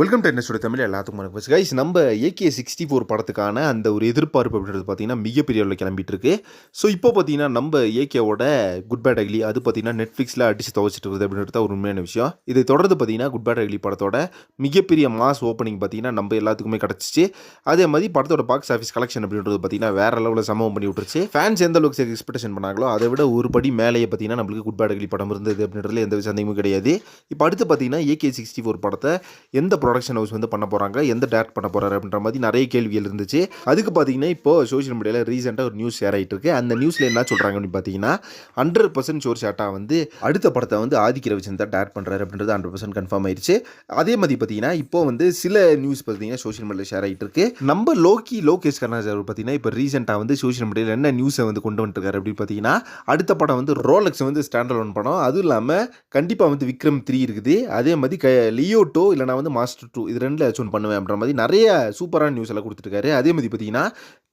Welcome to என்னோட தமிழ் எல்லாத்துக்கும் வணக்கம். கைஸ் நம்ம ஏகே சிக்ஸ்டி ஃபோர் படத்துக்கான அந்த ஒரு எதிர்பார்ப்பு அப்படின்றது பார்த்தீங்கன்னா மிகப்பெரிய அளவில் கிளம்பிட்டு இருக்கு ஸோ இப்போ பார்த்தீங்கன்னா நம்ம ஏகேவோட குட் பேட் அக்லி அது பார்த்தீங்கன்னா நெட்ஃப்ளிக்ஸில் அடிச்சு துவச்சிட்டு வருது அப்படின்றது தான் ஒரு உண்மையான விஷயம். இதை தொடர்ந்து பார்த்தீங்கன்னா குட் பேட் அக்லி படத்தோட மிகப்பெரிய மாஸ் ஓப்பனிங் பார்த்தீங்கன்னா நம்ம எல்லாத்துக்குமே கிடச்சிச்சு. அதே மாதிரி படத்தோட பாக்ஸ் ஆஃபீஸ் கலெக்ஷன் அப்படின்றது பார்த்தீங்கன்னா வேற லெவலில் சம்பவம் பண்ணி விட்டுருச்சு. ஃபேன்ஸ் எந்த அளவுக்கு எக்ஸ்பெக்டேஷன் பண்ணாங்களோ அதை விட ஒரு படி மேலேயே பார்த்தீங்கன்னா நம்மளுக்கு குட் பேட் அக்லி படம் இருந்தது அப்படின்றதுல எந்த சந்தேகமும் கிடையாது. இப்போ அடுத்து பார்த்தீங்கன்னா ஏகே சிக்ஸ்டி ஃபோர் படத்தை எந்த ப்ரொடக்ஷன் ஹவுஸ் வந்து பண்ண போகிறாங்க எந்த டேரக்ட் பண்ண போகிறாரு அப்படின்ற மாதிரி நிறைய கேள்விகள் இருந்துச்சு. அதுக்கு பார்த்தீங்கன்னா இப்போ சோஷியல் மீடியாவில் ரீசெண்டாக ஒரு நியூஸ் ஷேர் ஆகிட்டு இருக்கு. அந்த நியூஸில் என்ன சொல்கிறாங்க அப்படின்னு பார்த்தீங்கன்னா ஹண்ட்ரட் பர்சன்ட் ஷோர் ஷாட்டாக வந்து அடுத்த படத்தை வந்து ஆதிக்க ரவிச்சந்த் தான் டேரக்ட் பண்ணுறாரு அப்படின்றது ஹண்ட்ரட் பர்சன்ட் கன்ஃபார்ம் ஆயிடுச்சு அதே மாதிரி பார்த்தீங்கன்னா இப்போ வந்து சில நியூஸ் பார்த்தீங்கன்னா சோஷியல் மீடியாவில் ஷேர் ஆகிட்டு இருக்கு. நம்ம லோக்கி லோகேஷ் கருணாஜ் அவர் பார்த்தீங்கன்னா இப்போ ரீசெண்டாக வந்து சோஷியல் மீடியாவில் என்ன நியூஸை வந்து கொண்டு வந்துருக்காரு அப்படின்னு பார்த்தீங்கன்னா அடுத்த படம் வந்து ரோலக்ஸ் வந்து ஸ்டாண்டர்ட் ஒன் படம். அதுவும் இல்லாமல் கண்டிப்பாக வந்து விக்ரம் த்ரீ இருக்குது. அதே மாதிரி க லியோ டோ இல்லைனா வந்து மாஸ்டர் டூ இது ரெண்டில் ஏதாச்சும் ஒன்று பண்ணுவேன் அப்படின்ற மாதிரி நிறைய சூப்பரான நியூஸ் எல்லாம் கொடுத்துருக்காரு அதே மாதிரி பார்த்தீங்கன்னா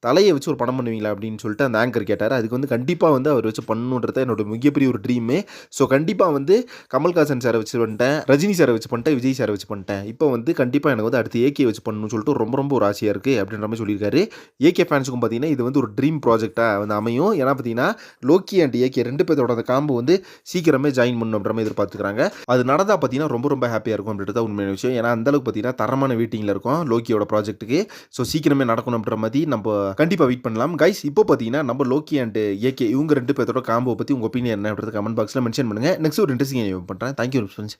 தலையை வச்சு ஒரு படம் பண்ணுவீங்களா அப்படின்னு சொல்லிட்டு அந்த ஆங்கர் கேட்டார். அதுக்கு வந்து கண்டிப்பாக வந்து அவர் வச்சு பண்ணணுன்றது என்னோட மிகப்பெரிய ஒரு ட்ரீமு ஸோ கண்டிப்பாக வந்து கமல்ஹாசன் சாரை வச்சு பண்ணிட்டேன். ரஜினி சாரை வச்சு பண்ணிட்டேன். விஜய் சாரை வச்சு பண்ணிட்டேன். இப்போ வந்து கண்டிப்பாக எனக்கு வந்து அடுத்து ஏகே வச்சு பண்ணணும்னு சொல்லிட்டு ரொம்ப ரொம்ப ஒரு ஆசையாக இருக்குது அப்படின்ற மாதிரி சொல்லியிருக்காரு. ஏகே ஃபேன்ஸுக்கும் பார்த்தீங்கன்னா இது வந்து ஒரு ட்ரீம் ப்ராஜெக்டாக வந்து அமையும். ஏன்னா பார்த்தீங்கன்னா லோக்கி அண்ட் ஏகே ரெண்டு பேர்த்தோட அந்த காம்பு வந்து சீக்கிரமே ஜாயின் பண்ணணும் அப்படின்ற மாதிரி எதிர்பார்த்துக்கிறாங்க. அது நடந்தால் பார்த்தீங்கன்னா ரொம்ப ரொம்ப ஹாப்பியாக இருக்கும் அப்படின்றது தான் உண்மையான விஷயம். ஏன்னா அந்தளவுக்கு பார்த்தீங்கன்னா தரமான வீட்டிங்கில் இருக்கும் லோக்கியோட ப்ராஜெக்ட்டுக்கு ஸோ சீக்கிரமே நடக்கணும் அப்படின்ற மாதிரி நம்ம கண்டிப்பாக வெயிட் பண்ணலாம். கைஸ் இப்போ பார்த்தீங்கன்னா நம்ம லோக்கி அண்ட் ஏகே இவங்க ரெண்டு பேர்த்தோட காம்போ பற்றி உங்கள் ஒப்பீனியன் என்ன அப்படின்றது கமெண்ட் பாக்ஸில் மென்ஷன் பண்ணுங்கள் நெக்ஸ்ட் ஒரு இன்ட்ரெஸ்டிங் பண்ணுறேன் தேங்க்யூ ஃப்ரெண்ட்ஸ்